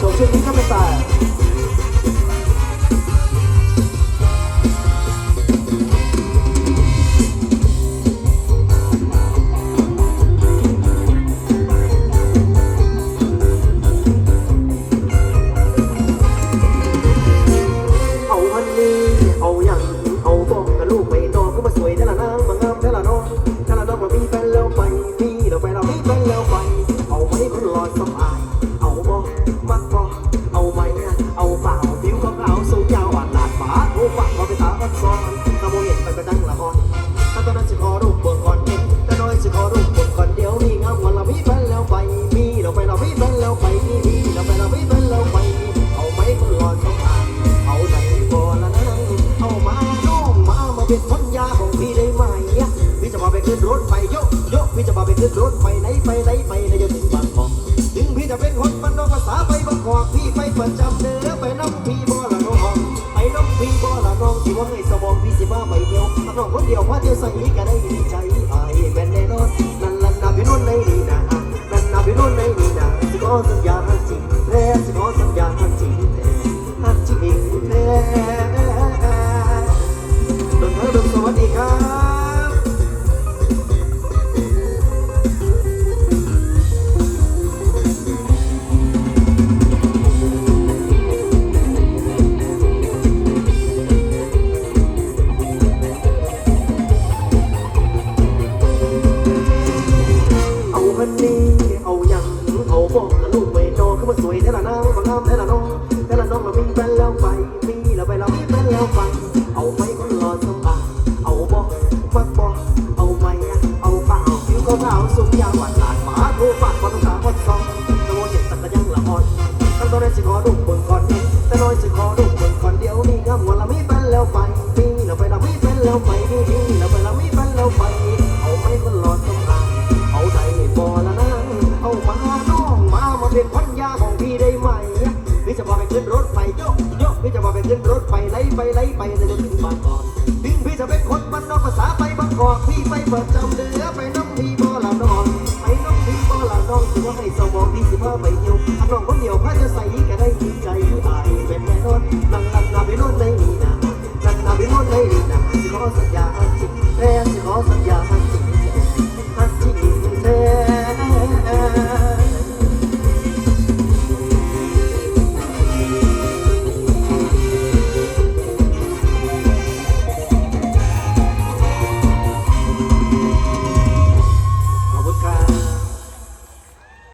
ชมชุดนี้ก็เอาฮันนี่เอายังเอาบอกกับลูกไปนอนก็มาสวยแถล้านบางงามแถล้านแถล้านว่ามีแฟนแล้วไปมีเราไปเรามีแฟนแล้วไปเอาไหมคนรอสบาย เป็นพันยาของพี่ได้ไหมพี่จะมาไปขึ้นรถไฟโยกโยกพี่จะมาไปขึ้นรถไฟไหนไปไหนไปในจนถึงบางกอกถึงพี่จะเป็นคนมันนอกภาษาไปบางกอกพี่ไปประจำเด้อไปน้องพี่บ่ละน้องไปน้องพี่บ่ละน้องที่ว่าให้สมองพี่สิมาไปเดียวน้องคนเดียวพาเดียวใส่ก็ได้ใจไอ้แม่นแน่นอนนั่นลันนาพี่นุ่นในนี่นะนั่นนาพี่นุ่นในนี่นะสิขอสัญญา เอาฮันนี่เอาหยังเอาบอกกับลูกไปนอนขึ้นมาสวยแท้ละนางมางามแท้ละน้องแท้ละน้องเรามีแฟนแล้วไปมีแล้วไปเรามีแฟนแล้วไปเอาไหมคนรอสบายเอาบอกมักบอกเอาไหมเอาเปล่าผิวขาวสูงยาวหวานหลานหมาโทรฝากความต้องการวัดซองตะโมเห็นตักกะยังละอ่อนตั้งตอนแรกสิขอลูกเบิ่งก่อนเองแต่น้อยสิขอลูกเบิ่งก่อนเดียวนี่งามวันละมีแฟนแล้วไปมีแล้วไปเรามีแฟนแล้วไปมี มามาเป็นพันยาของพี่ได้ไหมพี่จะพาไปขึ้นรถไฟโยกโยกพี่จะพาไปขึ้นรถไฟไล่ไปไล่ไปเลยจนถึงบางกอกถึงพี่จะเป็นคนบ้านนอกภาษาไปบางกอกพี่ไปเปิดจำเดือไปน้องพี่บ่ละน้องไปน้องพี่บ่ละน้องถือว่าให้สมองพี่สิพาไปเที่ยว